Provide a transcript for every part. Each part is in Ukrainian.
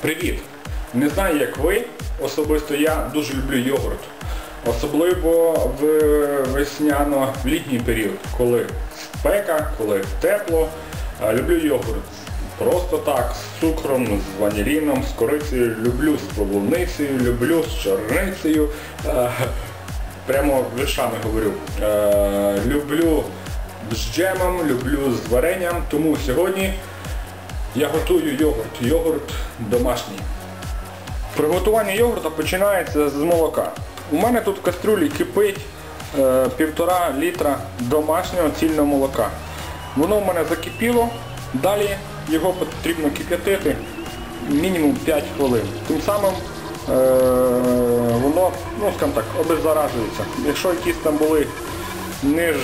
Привіт! Не знаю як ви, особисто я дуже люблю йогурт. Особливо в весняно-літній період, коли спека, коли тепло. Люблю йогурт. Просто так, з цукром, з ваніліном, з корицею, люблю з полуницею, люблю з чорницею. Прямо віршами говорю. Люблю з джемом, люблю з варенням, тому сьогодні я готую йогурт. Йогурт домашній. Приготування йогурта починається з молока. У мене тут в кастрюлі кипить е, півтора літра домашнього цільного молока. Воно в мене закипіло, далі його потрібно кип'ятити мінімум 5 хвилин. Тим самим е, воно, ну скажімо так, обеззаражується. Якщо якісь там були не,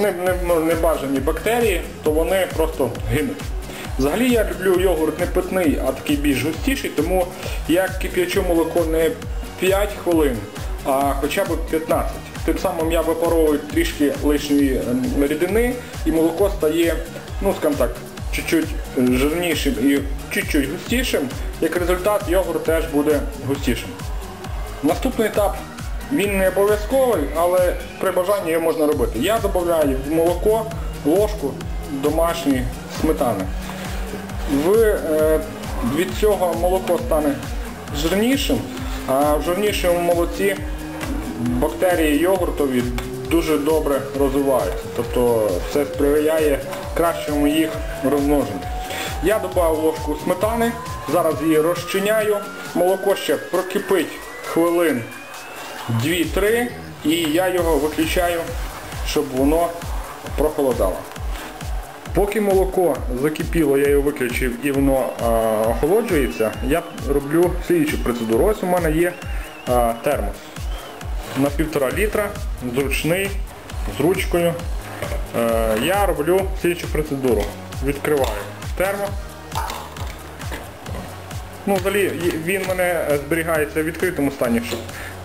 не, не, ну, небажані бактерії, то вони просто гинуть. Взагалі я люблю йогурт не питний, а такий більш густіший, тому я кип'ячу молоко не 5 хвилин, а хоча б 15. Тим самим я випаровую трішки лишньої ем, рідини і молоко стає, ну скажімо так, чуть-чуть жирнішим і чуть-чуть густішим. Як результат йогурт теж буде густішим. Наступний етап, він не обов'язковий, але при бажанні його можна робити. Я додаю в молоко ложку домашньої сметани. В, е, від цього молоко стане жирнішим, а в жирнішому молоці бактерії йогуртові дуже добре розвиваються. Тобто це сприяє кращому їх розмноженню. Я додав ложку сметани, зараз її розчиняю. Молоко ще прокипить хвилин 2-3 і я його виключаю, щоб воно прохолодало. Поки молоко закипіло, я його виключив і воно а, охолоджується, я роблю слідчу процедуру. Ось у мене є а, термос на півтора літра, зручний, з ручкою. Е, я роблю слідчу процедуру. Відкриваю термос. Ну, взагалі він мене е, зберігається в відкритому стані, щоб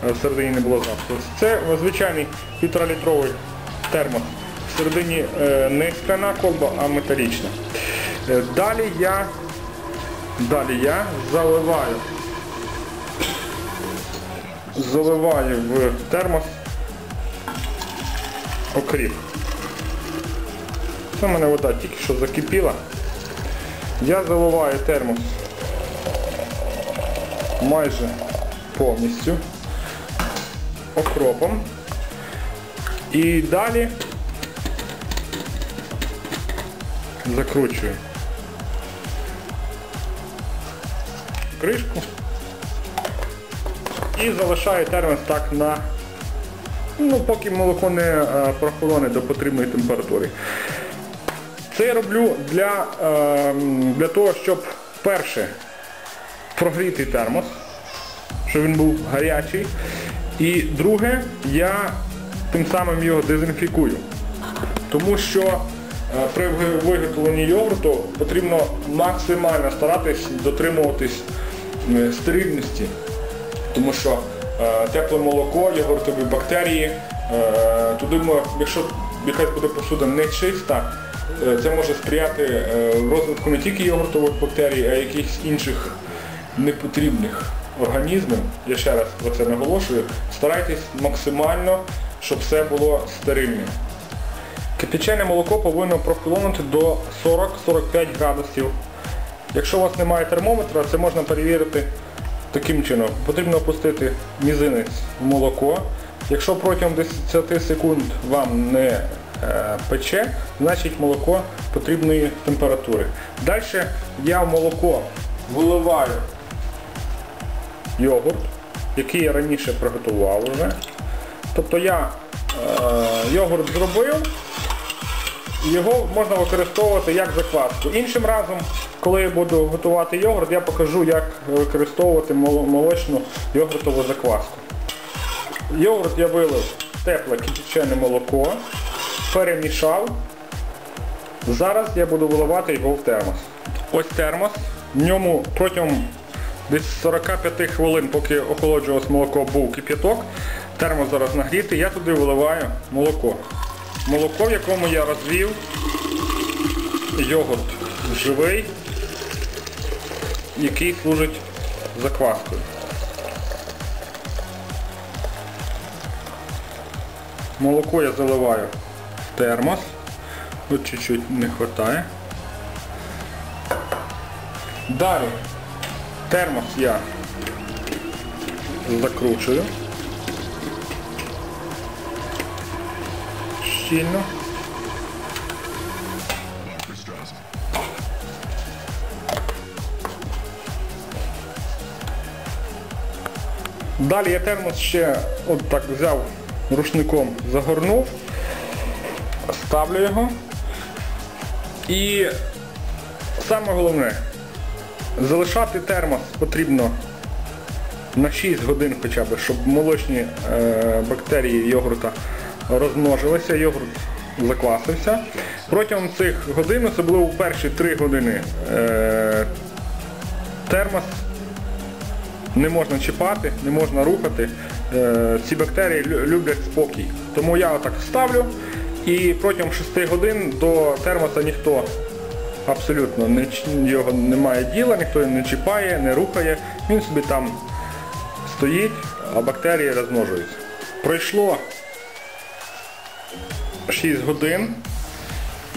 е, всередині не було запаху. Це е, звичайний півторалітровий термос. Всередині е, не скляна колба, а металічна. Е, Далі я, далі я заливаю, заливаю в термос окріп. Це в мене вода тільки що закипіла. Я заливаю термос майже повністю окропом. І далі закручую кришку і залишаю термос так на ну, поки молоко не е, прохолоне до потрібної температури. Це я роблю для, е, для того, щоб перше прогріти термос, щоб він був гарячий. І друге, я тим самим його дезінфікую. Тому що при виготовленні йогурту потрібно максимально старатись дотримуватись е, стерильності. Тому що е, тепле молоко, йогуртові бактерії, е, туди, якщо якась буде посуда не чиста, е, це може сприяти е, розвитку не тільки йогуртових бактерій, а й якихось інших непотрібних організмів. Я ще раз про це наголошую. Старайтесь максимально, щоб все було стерильне. Кипячене молоко повинно прохолонути до 40-45 градусів. Якщо у вас немає термометра, це можна перевірити таким чином. Потрібно опустити мізинець в молоко. Якщо протягом 10 секунд вам не е, пече, значить молоко потрібної температури. Далі я в молоко виливаю йогурт, який я раніше приготував вже. Тобто я е, йогурт зробив, його можна використовувати як закваску. Іншим разом, коли я буду готувати йогурт, я покажу, як використовувати молочну йогуртову закваску. Йогурт я вилив тепле кипячене молоко, перемішав. Зараз я буду виливати його в термос. Ось термос. В ньому протягом десь 45 хвилин, поки охолоджувалось молоко, був кип'яток. Термос зараз нагрітий, я туди виливаю молоко. Молоко, в якому я розвів йогурт живий який служить закваскою. Молоко я заливаю в термос. Тут чуть-чуть не вистачає. Далі термос я закручую. Щільно. Далі я термос ще от так взяв рушником, загорнув, ставлю його. І саме головне, залишати термос потрібно на 6 годин хоча б, щоб молочні е, бактерії йогурта розмножилися, йогурт заквасився. Протягом цих годин, особливо в перші 3 години, е, термос не можна чіпати, не можна рухати. Е, Ці бактерії люблять спокій. Тому я отак ставлю і протягом 6 годин до термоса ніхто абсолютно не, його немає діла, ніхто не чіпає, не рухає. Він собі там стоїть, а бактерії розмножуються. Пройшло 6 годин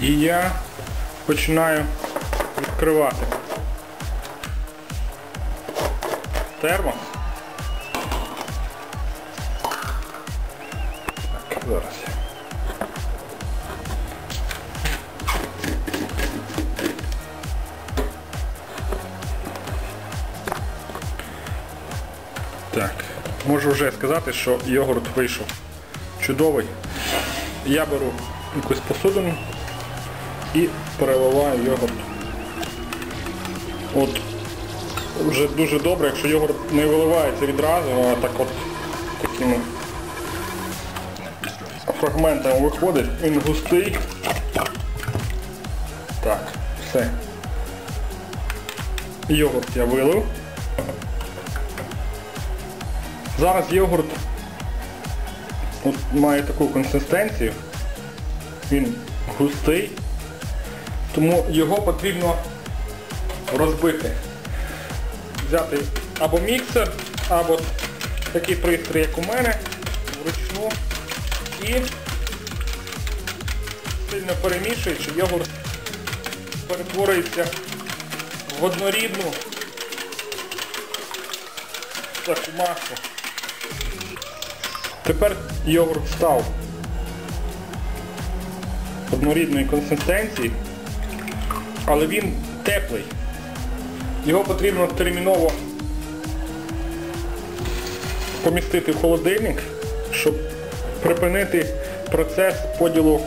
і я починаю відкривати термос. Так, зараз. Так, можу вже сказати, що йогурт вийшов чудовий. Я беру якусь посудину і переливаю йогурт. От вже дуже добре, якщо йогурт не виливається відразу, а так от такими фрагментами виходить, він густий. Так, все. Йогурт я вилив. Зараз йогурт от має таку консистенцію. Він густий, тому його потрібно розбити. Взяти або міксер, або такий пристрій, як у мене, вручну і сильно перемішуючи, йогурт перетворюється в однорідну таку масу. Тепер йогурт став однорідної консистенції, але він теплий. Його потрібно терміново помістити в холодильник, щоб припинити процес поділу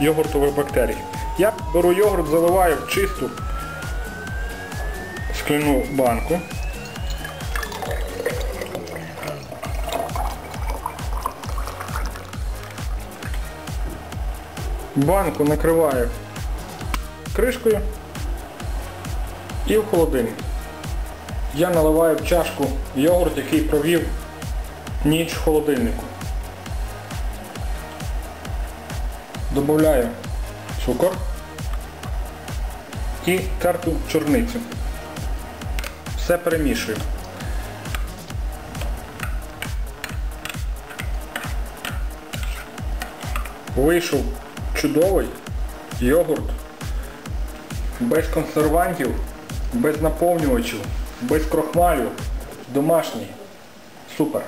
йогуртових бактерій. Я беру йогурт, заливаю в чисту скляну банку. Банку накриваю кришкою і в холодильник. Я наливаю в чашку йогурт, який провів ніч в холодильнику. Добавляю цукор і терту чорницю. Все перемішую. Вийшов чудовий йогурт без консервантів, без наповнювачів, без крохмалю, домашній. Супер.